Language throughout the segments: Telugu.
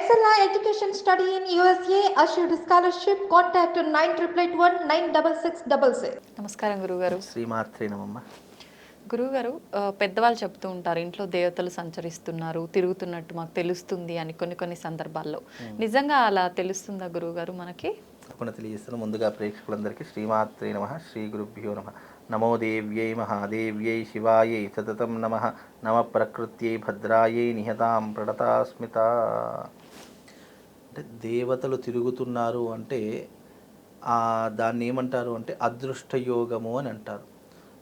Excella Education Study in USA assured scholarship. Contact 9881 96666. నమస్కారం గురుగారు. శ్రీమాత్రే నమమ్మ గురుగారు ఆ, పెద్దవాళ్ళు చెప్తూ ఉంటారు ఇంట్లో దేవతలు సంచరిస్తున్నారు తిరుగుతున్నట్టు మాకు తెలుస్తుంది అని కొన్ని కొన్ని సందర్భాల్లో. నిజంగా అలా తెలుస్తుందా గురువుగారు మనకి? తప్పకుండా తెలియజేస్తాను ముందుగా ప్రేక్షకులందరికీ శ్రీమాత్రే నమ శ్రీ గురుభ్యో నమ. నమో దేవ్యై మహాదేవ్యై శివాయై సతతం నమ. నమ ప్రకృత్యై భద్రాయై నిహతాం ప్రణతాస్మిత అంటే దేవతలు తిరుగుతున్నారు అంటే దాన్ని ఏమంటారు అంటే అదృష్ట యోగము అని అంటారు.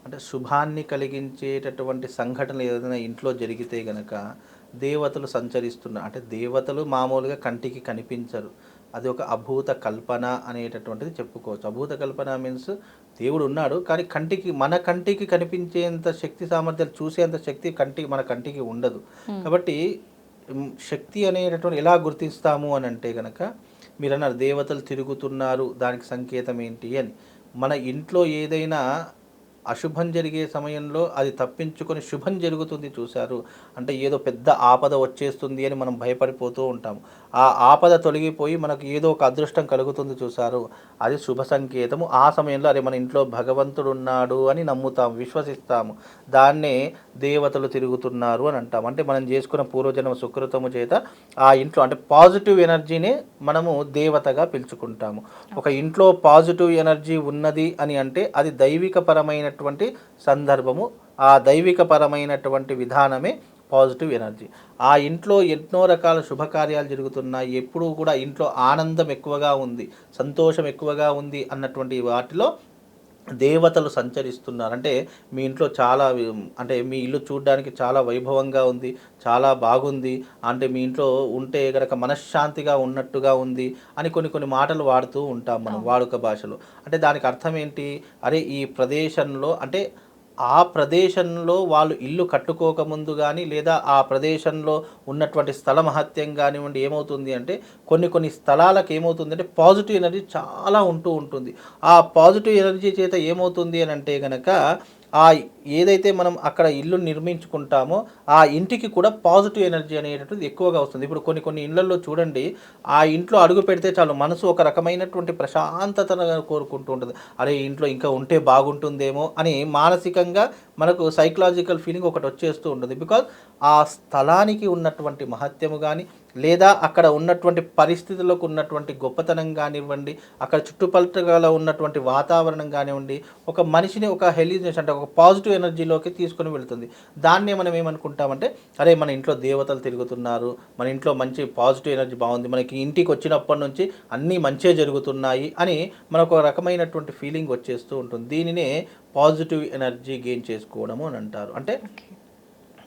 అంటే శుభాన్ని కలిగించేటటువంటి సంఘటనలు ఏదైనా ఇంట్లో జరిగితే గనక దేవతలు సంచరిస్తున్నారు అంటే దేవతలు మామూలుగా కంటికి కనిపించరు. అది ఒక అభూత కల్పన అనేటటువంటిది చెప్పుకోవచ్చు. అభూత కల్పన మీన్స్ దేవుడు ఉన్నాడు కానీ కంటికి మన కంటికి కనిపించేంత శక్తి సామర్థ్యాలు చూసేంత శక్తి కంటికి మన కంటికి ఉండదు. కాబట్టి శక్తి అనేటటువంటి ఎలా గుర్తిస్తాము అని అంటే కనుక మీరు అన్నారు దేవతలు తిరుగుతున్నారు దానికి సంకేతం ఏంటి అని. మన ఇంట్లో ఏదైనా అశుభం జరిగే సమయంలో అది తప్పించుకొని శుభం జరుగుతుంది చూశారు. అంటే ఏదో పెద్ద ఆపద వచ్చేస్తుంది అని మనం భయపడిపోతూ ఉంటాము ఆ ఆపద తొలగిపోయి మనకు ఏదో ఒక అదృష్టం కలుగుతుంది చూశారు. అది శుభ సంకేతము. ఆ సమయంలో అరే మన ఇంట్లో భగవంతుడు ఉన్నాడు అని నమ్ముతాము విశ్వసిస్తాము. దాన్నే దేవతలు తిరుగుతున్నారు అని అంటాం. అంటే మనం చేసుకున్న పూర్వజన్మ సుకృతము చేత ఆ ఇంట్లో అంటే పాజిటివ్ ఎనర్జీనే మనము దేవతగా పిలుచుకుంటాము. ఒక ఇంట్లో పాజిటివ్ ఎనర్జీ ఉన్నది అని అంటే అది దైవికపరమైన పరమైనటువంటి సందర్భము ఆ దైవిక పరమైనటువంటి విధానమే పాజిటివ్ ఎనర్జీ. ఆ ఇంట్లో ఎన్నో రకాల శుభకార్యాలు జరుగుతున్నాయి. ఎప్పుడూ కూడా ఇంట్లో ఆనందం ఎక్కువగా ఉంది సంతోషం ఎక్కువగా ఉంది అన్నటువంటి వాటిలో దేవతలు సంచరిస్తున్నారు. అంటే మీ ఇంట్లో చాలా అంటే మీ ఇల్లు చూడడానికి చాలా వైభవంగా ఉంది చాలా బాగుంది. అంటే మీ ఇంట్లో ఉంటే గనక మనశ్శాంతిగా ఉన్నట్టుగా ఉంది అని కొన్ని కొన్ని మాటలు వాడుతూ ఉంటాం మనం వాడుక భాషలో. అంటే దానికి అర్థం ఏంటి? అరే ఈ ప్రదేశంలో అంటే ఆ ప్రదేశంలో వాళ్ళు ఇల్లు కట్టుకోకముందు కానీ లేదా ఆ ప్రదేశంలో ఉన్నటువంటి స్థల మహత్యం కానివ్వండి ఏమవుతుంది అంటే కొన్ని కొన్ని స్థలాలకు ఏమవుతుంది అంటే పాజిటివ్ ఎనర్జీ చాలా ఉంటూ ఉంటుంది. ఆ పాజిటివ్ ఎనర్జీ చేత ఏమవుతుంది అని అంటే కనుక ఆ ఏదైతే మనం అక్కడ ఇల్లు నిర్మించుకుంటామో ఆ ఇంటికి కూడా పాజిటివ్ ఎనర్జీ అనేటటువంటిది ఎక్కువగా వస్తుంది. ఇప్పుడు కొన్ని కొన్ని ఇళ్ళలో చూడండి ఆ ఇంట్లో అడుగు పెడితే చాలు మనసు ఒక రకమైనటువంటి ప్రశాంతతను కోరుకుంటూ ఉంటుంది. అరే ఇంట్లో ఇంకా ఉంటే బాగుంటుందేమో అని మానసికంగా మనకు సైకలాజికల్ ఫీలింగ్ ఒకటి వచ్చేస్తూ ఉంటుంది. బికాజ్ ఆ స్థలానికి ఉన్నటువంటి మహత్యము కానీ లేదా అక్కడ ఉన్నటువంటి పరిస్థితులకు ఉన్నటువంటి గొప్పతనం కానివ్వండి అక్కడ చుట్టుపక్కల ఉన్నటువంటి వాతావరణం కానివ్వండి ఒక మనిషిని ఒక హెల్తీనెస్ అంటే ఒక పాజిటివ్ ఎనర్జీలోకి తీసుకొని వెళుతుంది. దాన్నే మనం ఏమనుకుంటామంటే అరే మన ఇంట్లో దేవతలు తిరుగుతున్నారు మన ఇంట్లో మంచి పాజిటివ్ ఎనర్జీ బాగుంది మనకి ఇంటికి వచ్చినప్పటి నుంచి అన్నీ మంచే జరుగుతున్నాయి అని మనకు ఒక రకమైనటువంటి ఫీలింగ్ వచ్చేస్తూ ఉంటుంది. దీనినే పాజిటివ్ ఎనర్జీ గెయిన్ చేసుకోవడము అని అంటారు. అంటే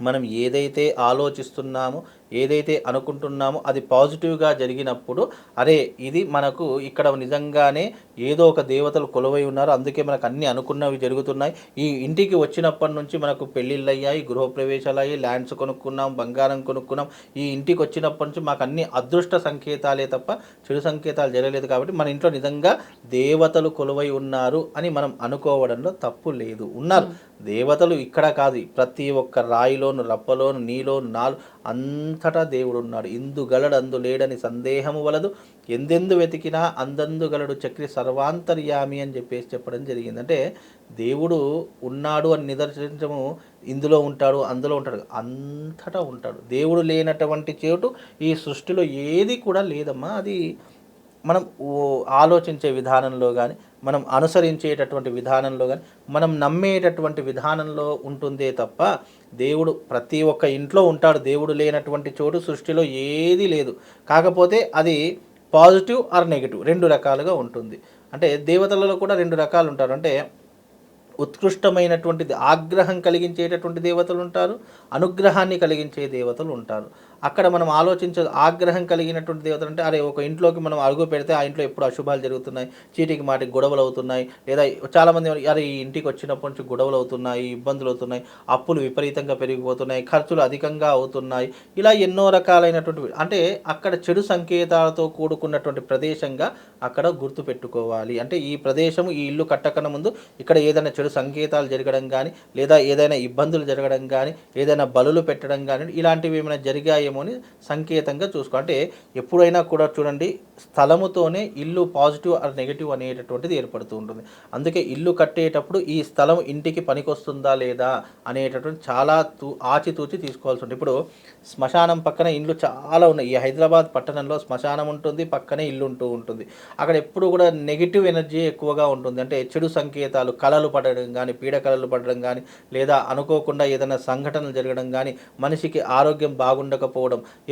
మనం ఏదైతే ఆలోచిస్తున్నామో ఏదైతే అనుకుంటున్నామో అది పాజిటివ్గా జరిగినప్పుడు అరే ఇది మనకు ఇక్కడ నిజంగానే ఏదో ఒక దేవతలు కొలువై ఉన్నారు అందుకే మనకు అన్ని అనుకున్నవి జరుగుతున్నాయి. ఈ ఇంటికి వచ్చినప్పటి నుంచి మనకు పెళ్ళిళ్ళు అయ్యాయి గృహప్రవేశాలు అయ్యాయి ల్యాండ్స్ కొనుక్కున్నాం బంగారం కొనుక్కున్నాం. ఈ ఇంటికి వచ్చినప్పటి నుంచి మాకు అన్ని అదృష్ట సంకేతాలే తప్ప చెడు సంకేతాలు జరగలేదు కాబట్టి మన ఇంట్లో నిజంగా దేవతలు కొలువై ఉన్నారు అని మనం అనుకోవడంలో తప్పు లేదు. ఉన్నారు. దేవతలు ఇక్కడ కాదు ప్రతి ఒక్క రాయిలో నక్కలోను లప్పలోను నీలో నాలు అంతటా దేవుడున్నాడు. ఇందు గలడు అందు లేడని సందేహము వలదు. ఎందెందు వెతికినా అందందు గలడు చక్రి సర్వాంతర్యామి అని చెప్పేసి చెప్పడం జరిగింది అంటే దేవుడు ఉన్నాడు అని నిదర్శించము ఇందులో ఉంటాడు అందులో ఉంటాడు అంతటా ఉంటాడు. దేవుడు లేనటువంటి చేటు ఈ సృష్టిలో ఏది కూడా లేదమ్మా. అది మనం ఆలోచించే విధానంలో కానీ మనం అనుసరించేటటువంటి విధానంలో కానీ మనం నమ్మేటటువంటి విధానంలో ఉంటుందే తప్ప దేవుడు ప్రతి ఒక్క ఇంట్లో ఉంటాడు. దేవుడు లేనటువంటి చోటు సృష్టిలో ఏది లేదు. కాకపోతే అది పాజిటివ్ ఆర్ నెగిటివ్ రెండు రకాలుగా ఉంటుంది. అంటే దేవతలలో కూడా రెండు రకాలు ఉంటారు. అంటే ఉత్కృష్టమైనటువంటిది ఆగ్రహం కలిగించేటటువంటి దేవతలు ఉంటారు అనుగ్రహాన్ని కలిగించే దేవతలు ఉంటారు. అక్కడ మనం ఆలోచించే ఆగ్రహం కలిగినటువంటి దేవతలు అంటే అరే ఒక ఇంట్లోకి మనం అడుగు పెడితే ఆ ఇంట్లో ఎప్పుడు అశుభాలు జరుగుతున్నాయి చీటికి మాటికి గొడవలు అవుతున్నాయి లేదా చాలామంది అరే ఈ ఇంటికి వచ్చినప్పటి నుంచి గొడవలు అవుతున్నాయి ఇబ్బందులు అవుతున్నాయి అప్పులు విపరీతంగా పెరిగిపోతున్నాయి ఖర్చులు అధికంగా అవుతున్నాయి ఇలా ఎన్నో రకాలైనటువంటి అంటే అక్కడ చెడు సంకేతాలతో కూడుకున్నటువంటి ప్రదేశంగా అక్కడ గుర్తు పెట్టుకోవాలి. అంటే ఈ ప్రదేశం ఈ ఇల్లు కట్టకన ముందు ఇక్కడ ఏదైనా చెడు సంకేతాలు జరగడం కానీ లేదా ఏదైనా ఇబ్బందులు జరగడం కానీ ఏదైనా బలులు పెట్టడం కానీ ఇలాంటివి ఏమైనా జరిగాయి జరిగాయేమో అని సంకేతంగా చూసుకో అంటే ఎప్పుడైనా కూడా చూడండి స్థలముతోనే ఇల్లు పాజిటివ్ ఆర్ నెగిటివ్ అనేటటువంటిది ఏర్పడుతూ ఉంటుంది. అందుకే ఇల్లు కట్టేటప్పుడు ఈ స్థలం ఇంటికి పనికొస్తుందా లేదా అనేటటువంటి చాలా తూ ఆచితూచి తీసుకోవాల్సి ఉంటుంది. ఇప్పుడు శ్మశానం పక్కన ఇండ్లు చాలా ఉన్నాయి. ఈ హైదరాబాద్ పట్టణంలో శ్మశానం ఉంటుంది పక్కనే ఇల్లు ఉంటూ ఉంటుంది. అక్కడ ఎప్పుడు కూడా నెగిటివ్ ఎనర్జీ ఎక్కువగా ఉంటుంది. అంటే చెడు సంకేతాలు కళలు పడడం కానీ పీడకలలు పడడం కానీ లేదా అనుకోకుండా ఏదైనా సంఘటనలు జరగడం కానీ మనిషికి ఆరోగ్యం బాగుండకపోవడం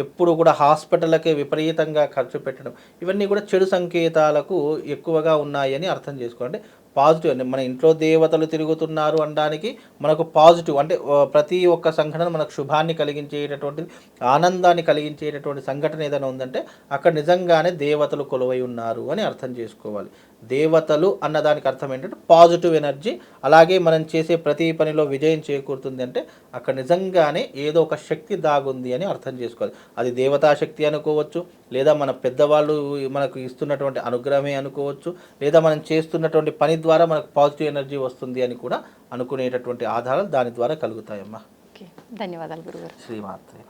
ఎప్పుడు కూడా హాస్పిటల్కే విపరీతంగా ఖర్చు పెట్టడం ఇవన్నీ కూడా చెడు సంకేతాలకు ఎక్కువగా ఉన్నాయని అర్థం చేసుకోండి. పాజిటివ్ అంటే మన ఇంట్లో దేవతలు తిరుగుతున్నారు అనడానికి మనకు పాజిటివ్ అంటే ప్రతి ఒక్క సంఘటన మనకు శుభాన్ని కలిగించేటటువంటిది ఆనందాన్ని కలిగించేటటువంటి సంఘటన ఏదైనా ఉందంటే అక్కడ నిజంగానే దేవతలు కొలువై ఉన్నారు అని అర్థం చేసుకోవాలి. దేవతలు అన్నదానికి అర్థం ఏంటంటే పాజిటివ్ ఎనర్జీ. అలాగే మనం చేసే ప్రతి పనిలో విజయం చేకూరుతుంది అంటే అక్కడ నిజంగానే ఏదో ఒక శక్తి దాగుంది అని అర్థం చేసుకోవాలి. అది దేవతా శక్తి అనుకోవచ్చు లేదా మన పెద్దవాళ్ళు మనకు ఇస్తున్నటువంటి అనుగ్రహమే అనుకోవచ్చు లేదా మనం చేస్తున్నటువంటి పని ద్వారా మనకు పాజిటివ్ ఎనర్జీ వస్తుంది అని కూడా అనుకునేటటువంటి ఆధారాలు దాని ద్వారా కలుగుతాయమ్మా. ఓకే ధన్యవాదాలు గురుగారు. శ్రీమాత్రే.